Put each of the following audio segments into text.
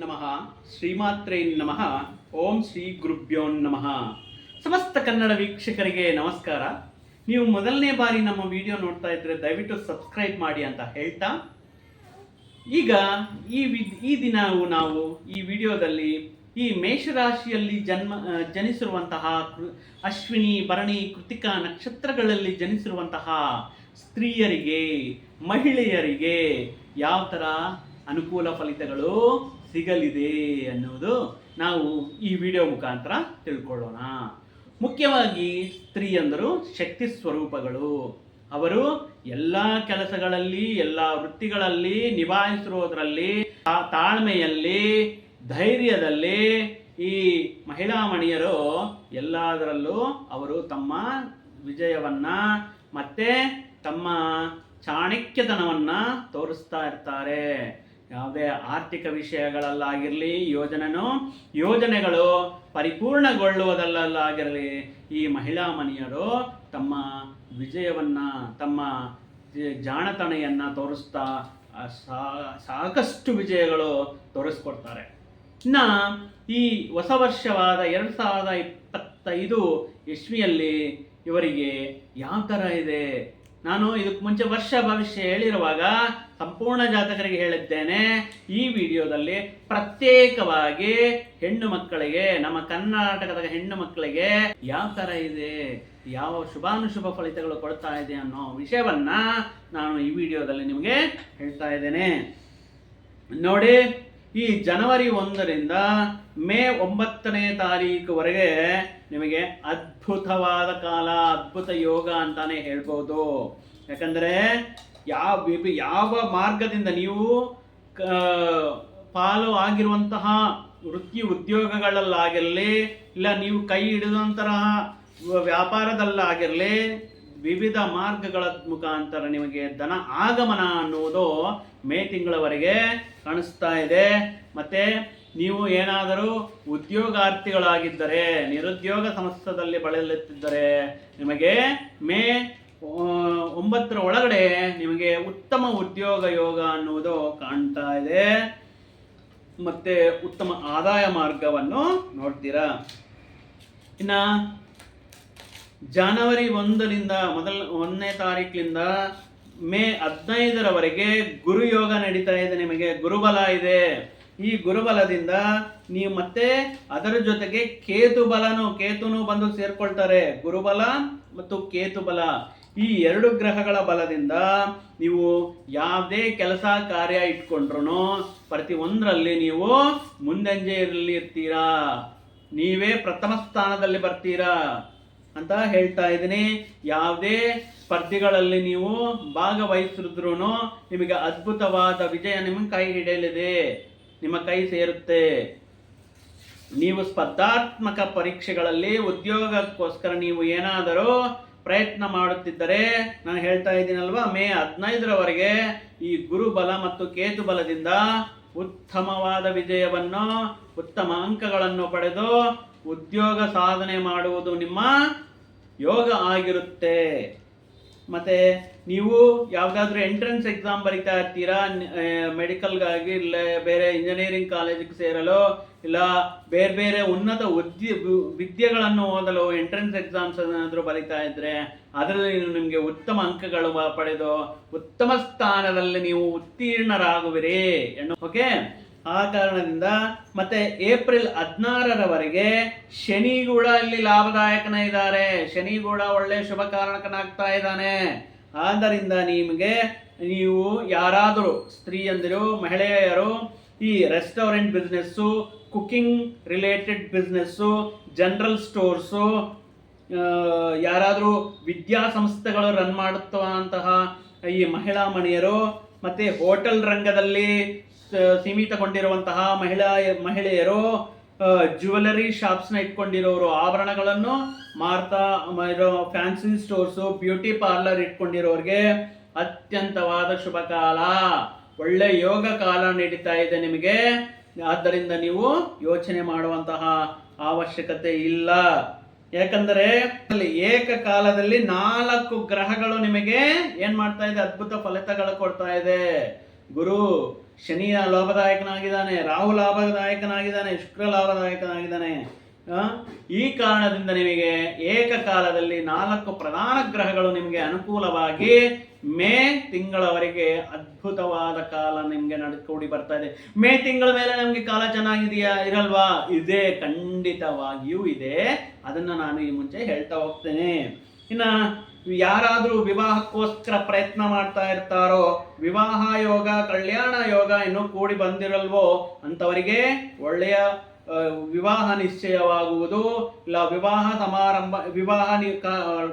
ನಮಃ? ಶ್ರೀಮಾತ್ರೇ ನಮಃ. ಓಂ ಶ್ರೀ ಗುರುಭ್ಯೋ ನಮಃ. ಸಮಸ್ತ ಕನ್ನಡ ವೀಕ್ಷಕರಿಗೆ ನಮಸ್ಕಾರ. ನೀವು ಮೊದಲನೇ ಬಾರಿ ನಮ್ಮ ವಿಡಿಯೋ ನೋಡ್ತಾ ಇದ್ರೆ ದಯವಿಟ್ಟು ಸಬ್ಸ್ಕ್ರೈಬ್ ಮಾಡಿ ಅಂತ ಹೇಳ್ತಾ. ಈಗ ಈ ಈ ದಿನವು ನಾವು ಈ ವಿಡಿಯೋದಲ್ಲಿ ಈ ಮೇಷರಾಶಿಯಲ್ಲಿ ಜನ್ಮ ಜನಿಸಿರುವಂತಹ ಅಶ್ವಿನಿ, ಭರಣಿ, ಕೃತಿಕಾ ನಕ್ಷತ್ರಗಳಲ್ಲಿ ಜನಿಸಿರುವಂತಹ ಸ್ತ್ರೀಯರಿಗೆ, ಮಹಿಳೆಯರಿಗೆ ಯಾವ ಥರ ಅನುಕೂಲ ಫಲಿತಗಳು ಸಿಗಲಿದೆ ಅನ್ನುವುದು ನಾವು ಈ ವಿಡಿಯೋ ಮುಖಾಂತರ ತಿಳ್ಕೊಳ್ಳೋಣ. ಮುಖ್ಯವಾಗಿ ಸ್ತ್ರೀಯಂದರು ಶಕ್ತಿ ಸ್ವರೂಪಗಳು. ಅವರು ಎಲ್ಲ ಕೆಲಸಗಳಲ್ಲಿ, ಎಲ್ಲ ವೃತ್ತಿಗಳಲ್ಲಿ ನಿಭಾಯಿಸಿರೋದ್ರಲ್ಲಿ ತಾಳ್ಮೆಯಲ್ಲಿ, ಧೈರ್ಯದಲ್ಲಿ ಈ ಮಹಿಳಾ ಮಣಿಯರು ಎಲ್ಲದರಲ್ಲೂ ಅವರು ತಮ್ಮ ವಿಜಯವನ್ನ ಮತ್ತೆ ತಮ್ಮ ಚಾಣಕ್ಯತನವನ್ನ ತೋರಿಸ್ತಾ ಇರ್ತಾರೆ. ಯಾವುದೇ ಆರ್ಥಿಕ ವಿಷಯಗಳಲ್ಲಾಗಿರಲಿ, ಯೋಜನೆನೋ, ಯೋಜನೆಗಳು ಪರಿಪೂರ್ಣಗೊಳ್ಳುವುದಲ್ಲಲ್ಲಾಗಿರಲಿ ಈ ಮಹಿಳಾ ಮನೆಯರು ತಮ್ಮ ವಿಜಯವನ್ನ, ತಮ್ಮ ಜಾಣತನೆಯನ್ನು ತೋರಿಸ್ತಾ ಸಾಕಷ್ಟು ವಿಜಯಗಳು ತೋರಿಸ್ಕೊಡ್ತಾರೆ. ಇನ್ನ ಈ ಹೊಸ ವರ್ಷವಾದ ಎರಡು ಸಾವಿರದ ಇಪ್ಪತ್ತೈದು ಇಸ್ವಿಯಲ್ಲಿ ಇವರಿಗೆ ಯಾವ ಥರ ಇದೆ? ನಾನು ಇದಕ್ಕೆ ಮುಂಚೆ ವರ್ಷ ಭವಿಷ್ಯ ಹೇಳಿರುವಾಗ ಸಂಪೂರ್ಣ ಜಾತಕರಿಗೆ ಹೇಳಿದ್ದೇನೆ. ಈ ವಿಡಿಯೋದಲ್ಲಿ ಪ್ರತ್ಯೇಕವಾಗಿ ಹೆಣ್ಣು ಮಕ್ಕಳಿಗೆ, ನಮ್ಮ ಕರ್ನಾಟಕದ ಹೆಣ್ಣು ಮಕ್ಕಳಿಗೆ ಯಾವ ಥರ ಇದೆ, ಯಾವ ಶುಭಾನುಶುಭ ಫಲಿತಗಳು ಕೊಡ್ತಾ ಇದೆ ಅನ್ನೋ ವಿಷಯವನ್ನ ನಾನು ಈ ವಿಡಿಯೋದಲ್ಲಿ ನಿಮಗೆ ಹೇಳ್ತಾ ಇದ್ದೇನೆ. ನೋಡಿ ಈ ಜನವರಿ ಒಂದರಿಂದ ಮೇ ಒಂಬತ್ತನೇ ತಾರೀಕುವರೆಗೆ ನಿಮಗೆ ಅದ್ಭುತವಾದ ಕಾಲ, ಅದ್ಭುತ ಯೋಗ ಅಂತಾನೆ ಹೇಳ್ಬೋದು. ಯಾಕಂದ್ರೆ ಯಾವ ಯಾವ ಮಾರ್ಗದಿಂದ ನೀವು ಪಾಲು ಆಗಿರುವಂತಹ ವೃತ್ತಿ ಉದ್ಯೋಗಗಳಲ್ಲಾಗಿರಲಿ, ಇಲ್ಲ ನೀವು ಕೈ ಹಿಡಿದಂತಹ ವ್ಯಾಪಾರದಲ್ಲಾಗಿರಲಿ ವಿವಿಧ ಮಾರ್ಗಗಳ ಮುಖಾಂತರ ನಿಮಗೆ ಧನ ಆಗಮನ ಅನ್ನುವುದು ಮೇ ತಿಂಗಳವರೆಗೆ ಕಾಣಿಸ್ತಾ ಇದೆ. ಮತ್ತೆ ನೀವು ಏನಾದರೂ ಉದ್ಯೋಗಾರ್ಥಿಗಳಾಗಿದ್ದರೆ, ನಿರುದ್ಯೋಗ ಸಮಸ್ತದಲ್ಲಿ ಬಳಲುತ್ತಿದ್ದರೆ, ನಿಮಗೆ ಮೇ ಒಂಬತ್ತರ ಒಳಗಡೆ ನಿಮಗೆ ಉತ್ತಮ ಉದ್ಯೋಗ ಯೋಗ ಅನ್ನುವುದು ಕಾಣ್ತಾ ಇದೆ. ಮತ್ತೆ ಉತ್ತಮ ಆದಾಯ ಮಾರ್ಗವನ್ನು ನೋಡ್ತೀರಾ. ಇನ್ನ ಜನವರಿ ಒಂದರಿಂದ ಮೊದಲ ಒಂದನೇ ತಾರೀಕಿನಿಂದ ಮೇ ಹದಿನೈದರವರೆಗೆ ಗುರುಯೋಗ ನಡೀತಾ ಇದೆ ನಿಮಗೆ, ಗುರುಬಲ ಇದೆ. ಈ ಗುರುಬಲದಿಂದ ನೀವು ಮತ್ತೆ ಅದರ ಜೊತೆಗೆ ಕೇತು ಬಲನು ಕೇತುನು ಬಂದು ಸೇರ್ಕೊಳ್ತಾರೆ. ಗುರುಬಲ ಮತ್ತು ಕೇತು ಬಲ ಈ ಎರಡು ಗ್ರಹಗಳ ಬಲದಿಂದ ನೀವು ಯಾವುದೇ ಕೆಲಸ ಕಾರ್ಯ ಇಟ್ಕೊಂಡ್ರು ಪ್ರತಿ ಒಂದರಲ್ಲಿ ನೀವು ಮುಂದಂಜೆಯಲ್ಲಿ ಇರ್ತೀರಾ ನೀವೇ ಪ್ರಥಮ ಸ್ಥಾನದಲ್ಲಿ ಬರ್ತೀರಾ. ಅಂತ ಹೇಳ್ತಾ ಇದ್ದೀನಿ. ಯಾವುದೇ ಸ್ಪರ್ಧೆಗಳಲ್ಲಿ ನೀವು ಭಾಗವಹಿಸಿದ್ರು ನಿಮಗೆ ಅದ್ಭುತವಾದ ವಿಜಯ ನಿಮ್ಮ ಕೈ ಹಿಡಿಯಲಿದೆ. ನಿಮ್ಮ ಕೈ ಸೇರುತ್ತೆ. ನೀವು ಸ್ಪರ್ಧಾತ್ಮಕ ಪರೀಕ್ಷೆಗಳಲ್ಲಿ ಉದ್ಯೋಗಕ್ಕೋಸ್ಕರ ನೀವು ಏನಾದರೂ ಪ್ರಯತ್ನ ಮಾಡುತ್ತಿದ್ದರೆ, ನಾನು ಹೇಳ್ತಾ ಇದ್ದೀನಲ್ವಾ, ಮೇ ಹದಿನೈದರವರೆಗೆ ಈ ಗುರುಬಲ ಮತ್ತು ಕೇತು ಬಲದಿಂದ ಉತ್ತಮವಾದ ವಿಜಯವನ್ನು, ಉತ್ತಮ ಅಂಕಗಳನ್ನು ಪಡೆದು ಉದ್ಯೋಗ ಸಾಧನೆ ಮಾಡುವುದು ನಿಮ್ಮ ಯೋಗ ಆಗಿರುತ್ತೆ. ಮತ್ತೆ ನೀವು ಯಾವುದಾದ್ರೂ ಎಂಟ್ರೆನ್ಸ್ ಎಕ್ಸಾಮ್ ಬರಿತಾ ಇರ್ತೀರಾ? ಮೆಡಿಕಲ್ಗಾಗಿ ಇಲ್ಲ, ಬೇರೆ ಇಂಜಿನಿಯರಿಂಗ್ ಕಾಲೇಜಿಗೆ ಸೇರಲು, ಇಲ್ಲ ಬೇರೆ ಬೇರೆ ಉನ್ನತ ಉದ್ಯ, ವಿದ್ಯೆಗಳನ್ನು ಓದಲು ಎಂಟ್ರೆನ್ಸ್ ಎಕ್ಸಾಮ್ಸ್ ಏನಾದರೂ ಬರಿತಾ ಇದ್ರೆ ಅದರಲ್ಲಿ ನಿಮಗೆ ಉತ್ತಮ ಅಂಕಗಳು ಪಡೆದು ಉತ್ತಮ ಸ್ಥಾನದಲ್ಲಿ ನೀವು ಉತ್ತೀರ್ಣರಾಗುವಿರಿ ಓಕೆ ಆ ಕಾರಣದಿಂದ ಮತ್ತೆ ಏಪ್ರಿಲ್ ಹದಿನಾರರವರೆಗೆ ಶನಿ ಕೂಡ ಇಲ್ಲಿ ಲಾಭದಾಯಕನ ಇದ್ದಾರೆ ಶನಿ ಕೂಡ ಒಳ್ಳೆ ಶುಭ ಕಾರಣಕನಾಗ್ತಾ ಇದ್ದಾನೆ. ಆದ್ದರಿಂದ ನಿಮಗೆ ನೀವು ಯಾರಾದರೂ ಸ್ತ್ರೀಯಂದಿರು ಮಹಿಳೆಯರು, ಈ restaurant business, cooking related business, general stores ಯಾರಾದರೂ ವಿದ್ಯಾಸಂಸ್ಥೆಗಳು ರನ್ ಮಾಡುತ್ತಂತಹ ಈ ಮಹಿಳಾ ಮಣಿಯರು, ಮತ್ತು ಹೋಟೆಲ್ ರಂಗದಲ್ಲಿ ಸೀಮಿತಗೊಂಡಿರುವಂತಹ ಮಹಿಳಾ, ಮಹಿಳೆಯರು ಜ್ಯುವೆಲರಿ ಶಾಪ್ಸ್ನ ಇಟ್ಕೊಂಡಿರೋರು, ಆಭರಣಗಳನ್ನು ಮಾರ್ತಾ ಇರೋ ಫ್ಯಾನ್ಸಿ ಸ್ಟೋರ್ಸು ಬ್ಯೂಟಿ ಪಾರ್ಲರ್ ಇಟ್ಕೊಂಡಿರೋರಿಗೆ ಅತ್ಯಂತವಾದ ಶುಭ ಕಾಲ. ಒಳ್ಳೆ ಯೋಗ ಕಾಲ ನಡೀತಾ ಇದೆ ನಿಮಗೆ. ಆದ್ದರಿಂದ ನೀವು ಯೋಚನೆ ಮಾಡುವಂತಹ ಅವಶ್ಯಕತೆ ಇಲ್ಲ. ಯಾಕಂದರೆ ಏಕಕಾಲದಲ್ಲಿ ನಾಲ್ಕು ಗ್ರಹಗಳು ನಿಮಗೆ ಏನ್ ಮಾಡ್ತಾ ಇದೆ? ಅದ್ಭುತ ಫಲಿತಗಳು ಕೊಡ್ತಾ ಇದೆ. ಗುರು ಶನಿ ಲಾಭದಾಯಕನಾಗಿದ್ದಾನೆ, ರಾಹು ಲಾಭದಾಯಕನಾಗಿದ್ದಾನೆ, ಶುಕ್ರ ಲಾಭದಾಯಕನಾಗಿದ್ದಾನೆ ಈ ಕಾರಣದಿಂದ ನಿಮಗೆ ಏಕಕಾಲದಲ್ಲಿ ನಾಲ್ಕು ಪ್ರಧಾನ ಗ್ರಹಗಳು ನಿಮಗೆ ಅನುಕೂಲವಾಗಿ ಮೇ ತಿಂಗಳವರೆಗೆ ಅದ್ಭುತವಾದ ಕಾಲ ನಿಮಗೆ ನಡ್ಕೊಡಿ ಬರ್ತಾ ಇದೆ. ಮೇ ತಿಂಗಳ ಮೇಲೆ ನಮಗೆ ಕಾಲ ಚೆನ್ನಾಗಿದೆಯಾ? ಇರಲ್ವಾ? ಇದೆ ಖಂಡಿತವಾಗಿಯೂ ಇದೆ. ಅದನ್ನು ನಾನು ಈ ಮುಂಚೆ ಹೇಳ್ತಾ ಹೋಗ್ತೇನೆ. ಇನ್ನ ಯಾರಾದರೂ ವಿವಾಹಕ್ಕೋಸ್ಕರ ಪ್ರಯತ್ನ ಮಾಡ್ತಾ ಇರ್ತಾರೋ, ವಿವಾಹ ಯೋಗ, ಕಲ್ಯಾಣ ಯೋಗ ಇನ್ನೂ ಕೂಡಿ ಬಂದಿರಲ್ವೋ ಅಂಥವರಿಗೆ ಒಳ್ಳೆಯ ವಿವಾಹ ನಿಶ್ಚಯವಾಗುವುದು, ಇಲ್ಲ ವಿವಾಹ ಸಮಾರಂಭ, ವಿವಾಹ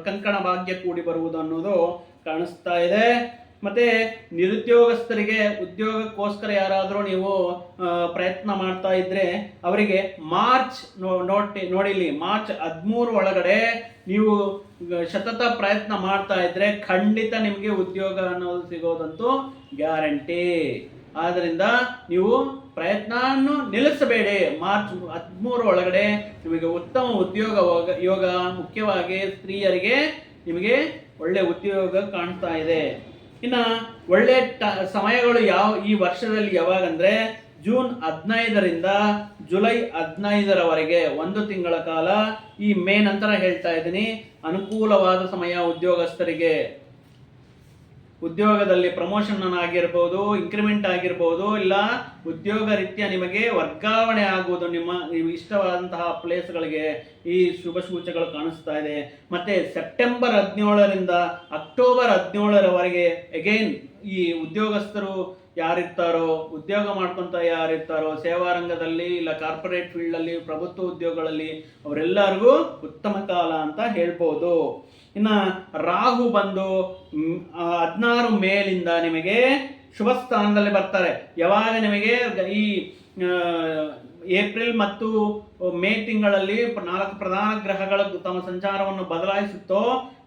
ಕಂಕಣ ಭಾಗ್ಯ ಕೂಡಿ ಬರುವುದು ಅನ್ನೋದು ಕಾಣಿಸ್ತಾ ಇದೆ. ಮತ್ತೆ ನಿರುದ್ಯೋಗಸ್ಥರಿಗೆ, ಉದ್ಯೋಗಕ್ಕೋಸ್ಕರ ಯಾರಾದರೂ ನೀವು ಪ್ರಯತ್ನ ಮಾಡ್ತಾ ಇದ್ರೆ ಅವರಿಗೆ ಮಾರ್ಚ್ ನೋ- ನೋಡಿ ನೋಡಿಲಿ ಮಾರ್ಚ್ ಹದಿಮೂರು ಒಳಗಡೆ ನೀವು ಸತತ ಪ್ರಯತ್ನ ಮಾಡ್ತಾ ಇದ್ರೆ ಖಂಡಿತ ನಿಮಗೆ ಉದ್ಯೋಗ ಅನ್ನೋದು ಸಿಗೋದಂತೂ ಗ್ಯಾರಂಟಿ. ಆದ್ದರಿಂದ ನೀವು ಪ್ರಯತ್ನವನ್ನು ನಿಲ್ಲಿಸಬೇಡಿ. ಮಾರ್ಚ್ ಹದಿಮೂರು ಒಳಗಡೆ ನಿಮಗೆ ಉತ್ತಮ ಉದ್ಯೋಗ ಯೋಗ ಮುಖ್ಯವಾಗಿ ಸ್ತ್ರೀಯರಿಗೆ ನಿಮಗೆ ಒಳ್ಳೆ ಉದ್ಯೋಗ ಕಾಣ್ತಾ ಇದೆ. ಇನ್ನ ಒಳ್ಳೆ ಟ, ಸಮಯಗಳು ಯಾವ, ಈ ವರ್ಷದಲ್ಲಿ ಯಾವಾಗಂದರೆ ಜೂನ್ ಹದಿನೈದರಿಂದ ಜುಲೈ ಹದಿನೈದರವರೆಗೆ ಒಂದು ತಿಂಗಳ ಕಾಲ ಈ ಮೇ ನಂತರ ಹೇಳ್ತಾ ಇದ್ದೀನಿ. ಅನುಕೂಲವಾದ ಸಮಯ ಉದ್ಯೋಗಸ್ಥರಿಗೆ. ಉದ್ಯೋಗದಲ್ಲಿ ಪ್ರಮೋಷನ್ ಆಗಿರ್ಬೋದು ಇನ್ಕ್ರಿಮೆಂಟ್ ಆಗಿರ್ಬೋದು, ಇಲ್ಲ ಉದ್ಯೋಗ ರೀತಿಯ ನಿಮಗೆ ವರ್ಗಾವಣೆ ಆಗುವುದು ನಿಮ್ಮ ಇಷ್ಟವಾದಂತಹ ಪ್ಲೇಸ್ಗಳಿಗೆ ಈ ಶುಭ ಸೂಚಗಳು ಕಾಣಿಸ್ತಾ ಇದೆ. ಮತ್ತೆ ಸೆಪ್ಟೆಂಬರ್ ಹದಿನೇಳರಿಂದ ಅಕ್ಟೋಬರ್ ಹದಿನೇಳರವರೆಗೆ ಅಗೈನ್ ಈ ಉದ್ಯೋಗಸ್ಥರು ಯಾರಿರ್ತಾರೋ, ಉದ್ಯೋಗ ಮಾಡ್ಕೊಂತ ಯಾರಿರ್ತಾರೋ, ಸೇವಾ ರಂಗದಲ್ಲಿ ಇಲ್ಲ ಕಾರ್ಪೊರೇಟ್ ಫೀಲ್ಡಲ್ಲಿ, ಪ್ರಭುತ್ವ ಉದ್ಯೋಗಗಳಲ್ಲಿ ಅವರೆಲ್ಲರಿಗೂ ಉತ್ತಮ ಕಾಲ ಅಂತ ಹೇಳ್ಬೋದು. ಇನ್ನ ರಾಹು ಬಂದು ಹದಿನಾರು ಮೇಲಿಂದ ನಿಮಗೆ ಶುಭ ಸ್ಥಾನದಲ್ಲಿ ಬರ್ತಾರೆ. ಯಾವಾಗ ನಿಮಗೆ ಈ ಏಪ್ರಿಲ್ ಮತ್ತು ಮೇ ತಿಂಗಳಲ್ಲಿ ನಾಲ್ಕು ಪ್ರಧಾನ ಗ್ರಹಗಳ ತಮ್ಮ ಸಂಚಾರವನ್ನು ಬದಲಾಯಿಸುತ್ತೋ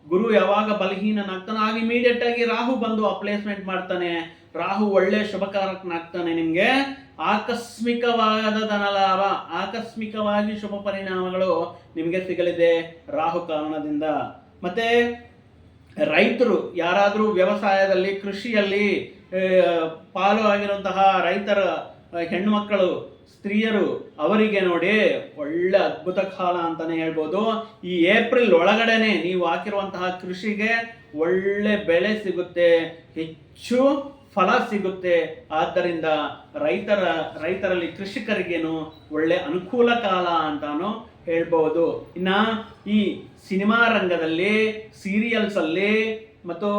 ಗುರು ಯಾವಾಗ ಬಲಹೀನನಾಗ್ತಾನೆ ಆಗ ಇಮಿಡಿಯೇಟ್ ಆಗಿ ರಾಹು ಬಂದು ಅಪ್ಲೇಸ್ಮೆಂಟ್ ಮಾಡ್ತಾನೆ. ರಾಹು ಒಳ್ಳೆ ಶುಭಕಾರಕನಾಗ್ತಾನೆ ನಿಮಗೆ. ಆಕಸ್ಮಿಕವಾದ ಧನಲಾಭ, ಆಕಸ್ಮಿಕವಾಗಿ ಶುಭ ಪರಿಣಾಮಗಳು ನಿಮಗೆ ಸಿಗಲಿದೆ ರಾಹು ಕಾರಣದಿಂದ. ಮತ್ತೆ ರೈತರು ಯಾರಾದರೂ ವ್ಯವಸಾಯದಲ್ಲಿ, ಕೃಷಿಯಲ್ಲಿ ಪಾಲು ಆಗಿರುವಂತಹ ರೈತರ ಹೆಣ್ಮಕ್ಕಳು ಸ್ತ್ರೀಯರು ಅವರಿಗೆ ನೋಡಿ ಒಳ್ಳೆ ಅದ್ಭುತ ಕಾಲ ಅಂತಾನೆ ಹೇಳ್ಬೋದು. ಈ ಏಪ್ರಿಲ್ ಒಳಗಡೆನೆ ನೀವು ಹಾಕಿರುವಂತಹ ಕೃಷಿಗೆ ಒಳ್ಳೆ ಬೆಳೆ ಸಿಗುತ್ತೆ, ಹೆಚ್ಚು ಫಲ ಸಿಗುತ್ತೆ. ಆದ್ದರಿಂದ ರೈತರ, ರೈತರಲ್ಲಿ ಕೃಷಿಕರಿಗೇನು ಒಳ್ಳೆ ಅನುಕೂಲ ಕಾಲ ಅಂತಾನು ಹೇಳ್ಬೋದು. ಇನ್ನ ಈ ಸಿನಿಮಾ ರಂಗದಲ್ಲಿ ಸೀರಿಯಲ್ಸ್ ಅಲ್ಲಿ ಮತ್ತು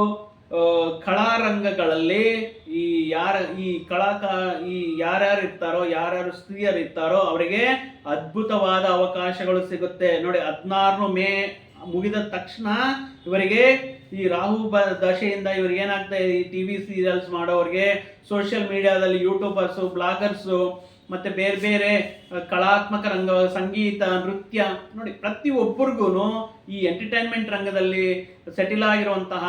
ಆ, ಕಲಾರಂಗಗಳಲ್ಲಿ ಈ ಯಾರ ಈ ಕಲಾಕ ಈ ಯಾರ್ಯಾರು ಇರ್ತಾರೋ ಯಾರ್ಯಾರು ಸ್ತ್ರೀಯರು ಇರ್ತಾರೋ ಅವರಿಗೆ ಅದ್ಭುತವಾದ ಅವಕಾಶಗಳು ಸಿಗುತ್ತೆ. ನೋಡಿ ಹದಿನಾರು ಮೇ ಮುಗಿದ ತಕ್ಷಣ ಇವರಿಗೆ ಈ ರಾಹು ಬ ದಶೆಯಿಂದ ಇವ್ರಿಗೆ ಏನಾಗ್ತಾ ಇದೆ? ಈ ಟಿ ವಿ ಸೀರಿಯಲ್ಸ್ ಮಾಡೋರಿಗೆ ಸೋಷಿಯಲ್ ಮೀಡಿಯಾದಲ್ಲಿ ಯೂಟ್ಯೂಬರ್ಸು ಬ್ಲಾಗರ್ಸು ಮತ್ತೆ ಬೇರೆ ಬೇರೆ ಕಲಾತ್ಮಕ ರಂಗ, ಸಂಗೀತ, ನೃತ್ಯ, ನೋಡಿ ಪ್ರತಿ ಪ್ರತಿಯೊಬ್ಬರಿಗೂ ಈ ಎಂಟರ್ಟೈನ್ಮೆಂಟ್ ರಂಗದಲ್ಲಿ ಸೆಟಿಲ್ ಆಗಿರುವಂತಹ,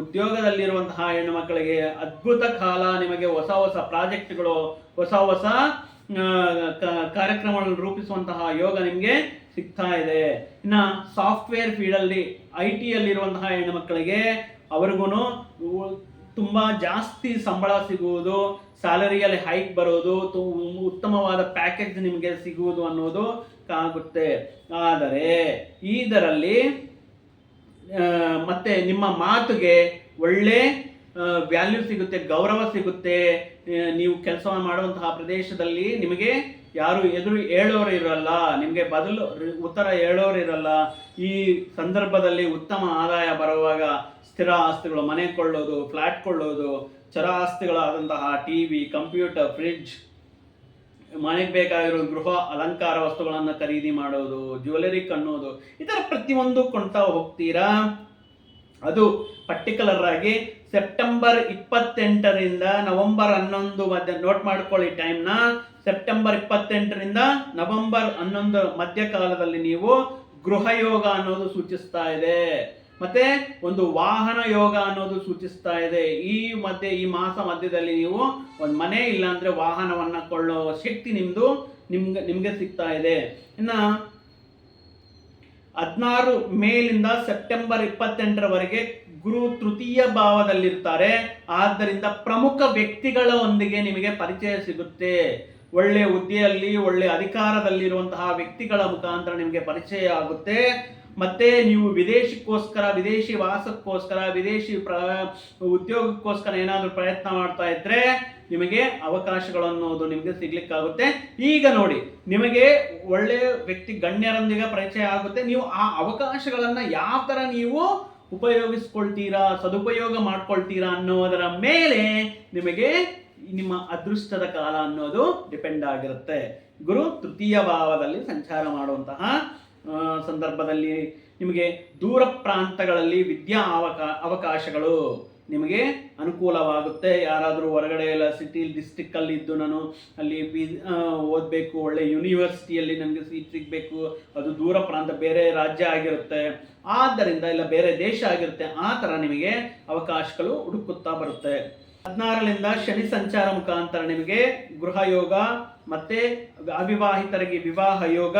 ಉದ್ಯೋಗದಲ್ಲಿರುವಂತಹ ಹೆಣ್ಣು ಮಕ್ಕಳಿಗೆ ಅದ್ಭುತ ಕಾಲ, ನಿಮಗೆ ಹೊಸ ಹೊಸ ಪ್ರಾಜೆಕ್ಟ್ಗಳು ಹೊಸ ಹೊಸ ಕಾರ್ಯಕ್ರಮಗಳನ್ನು ರೂಪಿಸುವಂತಹ ಯೋಗ ನಿಮಗೆ ಸಿಗ್ತಾ ಇದೆ. ಇನ್ನು ಸಾಫ್ಟ್ವೇರ್ ಫೀಲ್ಡಲ್ಲಿ ಐ ಟಿಯಲ್ಲಿರುವಂತಹ ಹೆಣ್ಣು ಮಕ್ಕಳಿಗೆ ಅವ್ರಿಗೂ ತುಂಬ ಜಾಸ್ತಿ ಸಂಬಳ ಸಿಗುವುದು ಸ್ಯಾಲರಿಯಲ್ಲಿ ಹೈಕ್ ಬರೋದು ಉತ್ತಮವಾದ ಪ್ಯಾಕೇಜ್ ನಿಮಗೆ ಸಿಗುವುದು ಅನ್ನೋದು ಆಗುತ್ತೆ ಆದರೆ, ಇದರಲ್ಲಿ ಮತ್ತೆ ನಿಮ್ಮ ಮಾತುಗೆ ಒಳ್ಳೆ ವ್ಯಾಲ್ಯೂ ಸಿಗುತ್ತೆ, ಗೌರವ ಸಿಗುತ್ತೆ ನೀವು ಕೆಲಸ ಮಾಡುವಂತಹ ಪ್ರದೇಶದಲ್ಲಿ ನಿಮಗೆ ಯಾರು ಎದುರು ಹೇಳೋರು ಇರಲ್ಲ, ನಿಮಗೆ ಬದಲು ಉತ್ತರ ಹೇಳೋರು ಇರಲ್ಲ, ಈ ಸಂದರ್ಭದಲ್ಲಿ ಉತ್ತಮ ಆದಾಯ ಬರುವಾಗ ಸ್ಥಿರ ಆಸ್ತಿಗಳು ಮನೆ ಕೊಳ್ಳೋದು ಫ್ಲ್ಯಾಟ್ ಕೊಳ್ಳೋದು, ಚರ ಆಸ್ತಿಗಳಾದಂತಹ ಟಿ ವಿ, ಕಂಪ್ಯೂಟರ್, ಫ್ರಿಡ್ಜ್, ಮನೆಗೆ ಬೇಕಾಗಿರೋ ಗೃಹ ಅಲಂಕಾರ ವಸ್ತುಗಳನ್ನು ಖರೀದಿ ಮಾಡೋದು, ಜ್ಯುವೆಲರಿ ಕಣ್ಣೋದು, ಈ ಥರ ಪ್ರತಿಯೊಂದು ಕೊಂಡ್ತಾ ಹೋಗ್ತೀರಾ? ಅದು ಪರ್ಟಿಕ್ಯುಲರ್ ಆಗಿ ಸೆಪ್ಟೆಂಬರ್ ಇಪ್ಪತ್ತೆಂಟರಿಂದ ನವೆಂಬರ್ ಹನ್ನೊಂದು ಮಧ್ಯ ನೋಟ್ ಮಾಡ್ಕೊಳ್ಳಿ ಟೈಮ್ನ ಸೆಪ್ಟೆಂಬರ್ ಇಪ್ಪತ್ತೆಂಟರಿಂದ ನವೆಂಬರ್ ಹನ್ನೊಂದು ಮಧ್ಯಕಾಲದಲ್ಲಿ ನೀವು ಗೃಹಯೋಗ ಅನ್ನೋದು ಸೂಚಿಸ್ತಾ ಇದೆ. ಮತ್ತೆ ಒಂದು ವಾಹನ ಯೋಗ ಅನ್ನೋದು ಸೂಚಿಸ್ತಾ ಇದೆ. ಈ ಮಧ್ಯೆ, ಈ ಮಾಸ ಮಧ್ಯದಲ್ಲಿ ನೀವು ಒಂದು ಮನೆ ಇಲ್ಲಾಂದ್ರೆ ವಾಹನವನ್ನ ಕೊಳ್ಳೋ ಶಕ್ತಿ ನಿಮ್ದು, ನಿಮ್ಗೆ ನಿಮ್ಗೆ ಸಿಗ್ತಾ ಇದೆ. ಇನ್ನ ಹದಿನಾರು ಮೇಲಿಂದ ಸೆಪ್ಟೆಂಬರ್ ಇಪ್ಪತ್ತೆಂಟರವರೆಗೆ ಗುರು ತೃತೀಯ ಭಾವದಲ್ಲಿರ್ತಾರೆ. ಆದ್ದರಿಂದ ಪ್ರಮುಖ ವ್ಯಕ್ತಿಗಳ ಒಂದಿಗೆ ನಿಮಗೆ ಪರಿಚಯ ಸಿಗುತ್ತೆ. ಒಳ್ಳೆ ಹುದ್ದೆಯಲ್ಲಿ, ಒಳ್ಳೆ ಅಧಿಕಾರದಲ್ಲಿರುವಂತಹ ವ್ಯಕ್ತಿಗಳ ಮುಖಾಂತರ ನಿಮಗೆ ಪರಿಚಯ ಆಗುತ್ತೆ. ಮತ್ತೆ ನೀವು ವಿದೇಶಕ್ಕೋಸ್ಕರ, ವಿದೇಶಿ ವಾಸಕ್ಕೋಸ್ಕರ, ವಿದೇಶಿ ಪ್ರ, ಉದ್ಯೋಗಕ್ಕೋಸ್ಕರ ಏನಾದರೂ ಪ್ರಯತ್ನ ಮಾಡ್ತಾ ಇದ್ರೆ ನಿಮಗೆ ಅವಕಾಶಗಳು ಅನ್ನೋದು ನಿಮಗೆ ಸಿಗ್ಲಿಕ್ಕಾಗುತ್ತೆ. ಈಗ ನೋಡಿ, ನಿಮಗೆ ಒಳ್ಳೆಯ ವ್ಯಕ್ತಿ ಗಣ್ಯರೊಂದಿಗೆ ಪರಿಚಯ ಆಗುತ್ತೆ. ನೀವು ಆ ಅವಕಾಶಗಳನ್ನು ಯಾವ ಥರ ನೀವು ಉಪಯೋಗಿಸ್ಕೊಳ್ತೀರಾ, ಸದುಪಯೋಗ ಮಾಡ್ಕೊಳ್ತೀರಾ ಅನ್ನೋದರ ಮೇಲೆ ನಿಮಗೆ ನಿಮ್ಮ ಅದೃಷ್ಟದ ಕಾಲ ಅನ್ನೋದು ಡಿಪೆಂಡ್ ಆಗಿರುತ್ತೆ. ಗುರು ತೃತೀಯ ಭಾವದಲ್ಲಿ ಸಂಚಾರ ಮಾಡುವಂತಹ ಸಂದರ್ಭದಲ್ಲಿ ನಿಮಗೆ ದೂರ ಪ್ರಾಂತಗಳಲ್ಲಿ ವಿದ್ಯಾ ಅವಕಾ, ಅವಕಾಶಗಳು ನಿಮಗೆ ಅನುಕೂಲವಾಗುತ್ತೆ. ಯಾರಾದರೂ ಹೊರಗಡೆ ಎಲ್ಲ ಸಿಟಿ ಡಿಸ್ಟಿಕ್ಕಲ್ಲಿ ಇದ್ದು ನಾನು ಅಲ್ಲಿ ಪಿ ಓದಬೇಕು, ಒಳ್ಳೆ ಯೂನಿವರ್ಸಿಟಿಯಲ್ಲಿ ನನಗೆ ಸೀಟ್ ಸಿಗಬೇಕು, ಅದು ದೂರ ಪ್ರಾಂತ, ಬೇರೆ ರಾಜ್ಯ ಆಗಿರುತ್ತೆ. ಆದ್ದರಿಂದ, ಇಲ್ಲ, ಬೇರೆ ದೇಶ ಆಗಿರುತ್ತೆ, ಆ ಥರ ನಿಮಗೆ ಅವಕಾಶಗಳು ಹುಡುಕುತ್ತಾ ಬರುತ್ತೆ. ಹದಿನಾರರಿಂದ ಶನಿ ಸಂಚಾರ ಮುಖಾಂತರ ನಿಮಗೆ ಗೃಹ ಯೋಗ ಮತ್ತೆ ಅವಿವಾಹಿತರಿಗೆ ವಿವಾಹ ಯೋಗ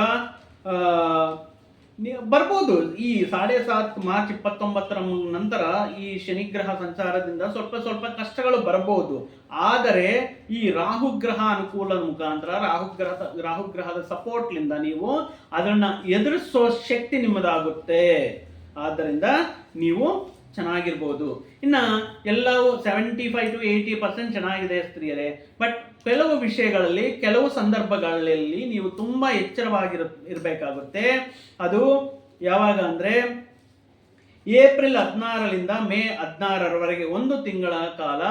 ಬರ್ಬೋದು. ಈ ಸಾಡೆ ಸಾತ್ ಮಾರ್ಚ್ ಇಪ್ಪತ್ತೊಂಬತ್ತರ ನಂತರ ಈ ಶನಿಗ್ರಹ ಸಂಚಾರದಿಂದ ಸ್ವಲ್ಪ ಸ್ವಲ್ಪ ಕಷ್ಟಗಳು ಬರಬಹುದು ಆದರೆ ಈ ರಾಹುಗ್ರಹ ಅನುಕೂಲದ ಮುಖಾಂತರ ರಾಹುಗ್ರಹ ರಾಹುಗ್ರಹದ ಸಪೋರ್ಟ್ಲಿಂದ ನೀವು ಅದನ್ನ ಎದುರಿಸೋ ಶಕ್ತಿ ನಿಮ್ಮದಾಗುತ್ತೆ. ಆದ್ದರಿಂದ ನೀವು ಚೆನ್ನಾಗಿರ್ಬೋದು. ಇನ್ನು ಎಲ್ಲವೂ seventy five to eighty percent ಚೆನ್ನಾಗಿದೆ ಸ್ತ್ರೀಯರೇ. ಬಟ್ ಕೆಲವು ವಿಷಯಗಳಲ್ಲಿ, ಕೆಲವು ಸಂದರ್ಭಗಳಲ್ಲಿ ನೀವು ತುಂಬ ಎಚ್ಚರವಾಗಿರ ಇರಬೇಕಾಗುತ್ತೆ. ಅದು ಯಾವಾಗ ಅಂದರೆ, ಏಪ್ರಿಲ್ ಹದಿನಾರರಿಂದ ಮೇ ಹದಿನಾರರವರೆಗೆ ಒಂದು ತಿಂಗಳ ಕಾಲ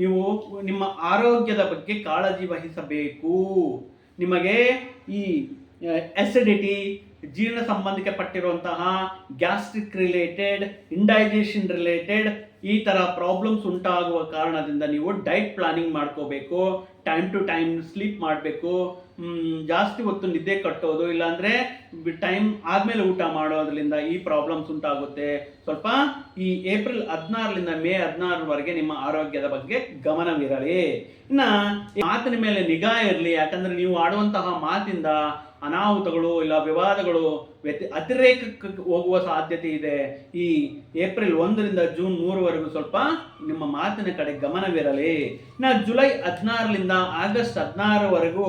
ನೀವು ನಿಮ್ಮ ಆರೋಗ್ಯದ ಬಗ್ಗೆ ಕಾಳಜಿ ವಹಿಸಬೇಕು. ನಿಮಗೆ ಈ ಎಸಿಡಿಟಿ ಜೀರ್ಣ ಸಂಬಂಧಕ್ಕೆ ಪಟ್ಟಿರುವಂತಹ ಗ್ಯಾಸ್ಟ್ರಿಕ್ ರಿಲೇಟೆಡ್ ಇಂಡೈಜೆಷನ್ ರಿಲೇಟೆಡ್ ಈ ಥರ ಪ್ರಾಬ್ಲಮ್ಸ್ ಉಂಟಾಗುವ ಕಾರಣದಿಂದ ನೀವು ಡೈಟ್ ಪ್ಲಾನಿಂಗ್ ಮಾಡ್ಕೋಬೇಕು ಟೈಮ್ ಟು ಟೈಮ್ ಸ್ಲೀಪ್ ಮಾಡಬೇಕು ಜಾಸ್ತಿ ಹೊತ್ತು ನಿದ್ದೆ ಕಟ್ಟೋದು, ಇಲ್ಲಾಂದ್ರೆ ಟೈಮ್ ಆದ್ಮೇಲೆ ಊಟ ಮಾಡೋದ್ರಿಂದ ಈ ಪ್ರಾಬ್ಲಮ್ಸ್ ಉಂಟಾಗುತ್ತೆ. ಸ್ವಲ್ಪ ಈ ಏಪ್ರಿಲ್ ಹದಿನಾರರಿಂದ ಮೇ ಹದಿನಾರರವರೆಗೆ ನಿಮ್ಮ ಆರೋಗ್ಯದ ಬಗ್ಗೆ ಗಮನವಿರಲಿ. ಇನ್ನ ಮಾತಿನ ಮೇಲೆ ನಿಗಾ ಇರಲಿ, ಯಾಕಂದ್ರೆ ನೀವು ಆಡುವಂತಹ ಮಾತಿಂದ ಅನಾಹುತಗಳು ಇಲ್ಲ ವಿವಾದಗಳು ವ್ಯತಿ, ಅತಿರೇಕಕ್ಕೆ ಹೋಗುವ ಸಾಧ್ಯತೆ ಇದೆ. ಈ ಏಪ್ರಿಲ್ ಒಂದರಿಂದ ಜೂನ್ ಮೂರವರೆಗೂ ಸ್ವಲ್ಪ ನಿಮ್ಮ ಮಾತಿನ ಕಡೆ ಗಮನವಿರಲಿ. ಇನ್ನು ಜುಲೈ ಹದಿನಾರರಿಂದ ಆಗಸ್ಟ್ ಹದಿನಾರವರೆಗೂ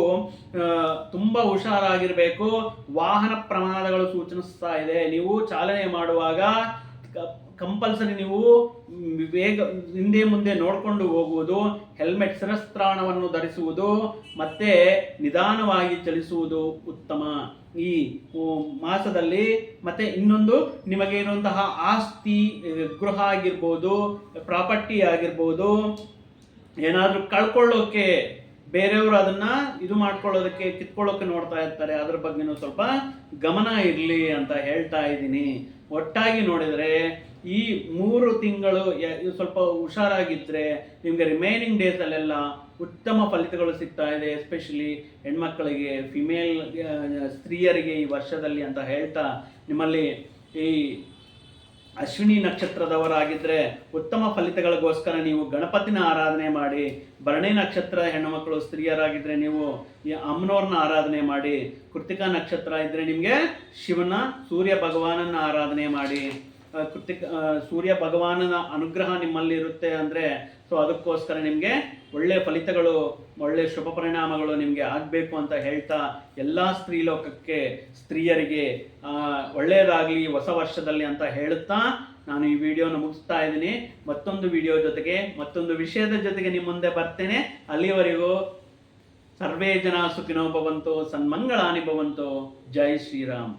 ತುಂಬ ಹುಷಾರಾಗಿರಬೇಕು. ವಾಹನ ಪ್ರಮಾದಗಳು ಸೂಚಿಸ್ತಾ ಇದೆ. ನೀವು ಚಾಲನೆ ಮಾಡುವಾಗ ಕಂಪಲ್ಸರಿ ನೀವು ವೇಗ ಹಿಂದೆ ಮುಂದೆ ನೋಡಿಕೊಂಡು ಹೋಗುವುದು ಹೆಲ್ಮೆಟ್ ಶಿರಸ್ತ್ರಾಣವನ್ನು ಧರಿಸುವುದು, ಮತ್ತೆ ನಿಧಾನವಾಗಿ ಚಲಿಸುವುದು ಉತ್ತಮ. ಈ ಮಾಸದಲ್ಲಿ ಮತ್ತೆ ಇನ್ನೊಂದು ನಿಮಗೆ ಇರುವಂತಹ ಆಸ್ತಿ ಗೃಹ ಆಗಿರ್ಬೋದು, ಪ್ರಾಪರ್ಟಿ ಆಗಿರ್ಬೋದು, ಏನಾದರೂ ಕಳ್ಕೊಳ್ಳೋಕೆ, ಬೇರೆಯವರು ಅದನ್ನ ಇದು ಮಾಡ್ಕೊಳ್ಳೋದಕ್ಕೆ, ಕಿತ್ಕೊಳ್ಳೋಕೆ ನೋಡ್ತಾ ಇರ್ತಾರೆ. ಅದ್ರ ಬಗ್ಗೆನೂ ಸ್ವಲ್ಪ ಗಮನ ಇರಲಿ ಅಂತ ಹೇಳ್ತಾ ಇದ್ದೀನಿ. ಒಟ್ಟಾಗಿ ನೋಡಿದರೆ ಈ ಮೂರು ತಿಂಗಳು ಸ್ವಲ್ಪ ಹುಷಾರಾಗಿದ್ದರೆ ನಿಮಗೆ ರಿಮೈನಿಂಗ್ ಡೇಸಲ್ಲೆಲ್ಲ ಉತ್ತಮ ಫಲಿತಗಳು ಸಿಗ್ತಾ ಇದೆ ಎಸ್ಪೆಷಲಿ ಹೆಣ್ಮಕ್ಕಳಿಗೆ ಫಿಮೇಲ್ ಸ್ತ್ರೀಯರಿಗೆ ಈ ವರ್ಷದಲ್ಲಿ ಅಂತ ಹೇಳ್ತಾ ನಿಮ್ಮಲ್ಲಿ ಈ ಅಶ್ವಿನಿ ನಕ್ಷತ್ರದವರಾಗಿದ್ದರೆ ಉತ್ತಮ ಫಲಿತಗಳಿಗೋಸ್ಕರ ನೀವು ಗಣಪತಿನ ಆರಾಧನೆ ಮಾಡಿ, ಭರಣಿ ನಕ್ಷತ್ರ ಹೆಣ್ಣುಮಕ್ಕಳು ಸ್ತ್ರೀಯರಾಗಿದ್ದರೆ ನೀವು ಈ ಅಮ್ಮನವ್ರನ್ನ ಆರಾಧನೆ ಮಾಡಿ, ಕೃತಿಕಾ ನಕ್ಷತ್ರ ಇದ್ದರೆ ನಿಮಗೆ ಶಿವನ, ಸೂರ್ಯ ಭಗವಾನನ ಆರಾಧನೆ ಮಾಡಿ. ಕೃತಿಕ ಸೂರ್ಯ ಭಗವಾನನ ಅನುಗ್ರಹ ನಿಮ್ಮಲ್ಲಿ ಇರುತ್ತೆ ಅಂದರೆ ಸೊ ಅದಕ್ಕೋಸ್ಕರ ನಿಮಗೆ ಒಳ್ಳೆ ಫಲಿತಗಳು, ಒಳ್ಳೆ ಶುಭ ಪರಿಣಾಮಗಳು ನಿಮಗೆ ಆಗಬೇಕು ಅಂತ ಹೇಳ್ತಾ ಎಲ್ಲ ಸ್ತ್ರೀಲೋಕಕ್ಕೆ ಸ್ತ್ರೀಯರಿಗೆ ಒಳ್ಳೆಯದಾಗಲಿ, ಹೊಸ ವರ್ಷದಲ್ಲಿ ಅಂತ ಹೇಳುತ್ತಾ ನಾನು ಈ ವಿಡಿಯೋನ ಮುಗಿಸ್ತಾ ಇದ್ದೀನಿ. ಮತ್ತೊಂದು ವಿಡಿಯೋ ಜೊತೆಗೆ, ಮತ್ತೊಂದು ವಿಷಯದ ಜೊತೆಗೆ ನಿಮ್ಮ ಮುಂದೆ ಬರ್ತೇನೆ. ಅಲ್ಲಿವರೆಗೂ ಸರ್ವೇ ಜನ ಸುಖಿನೋ ಭವಂತು, ಸನ್ಮಂಗಳಾನಿ ಭವಂತು. ಜೈ ಶ್ರೀರಾಮ್.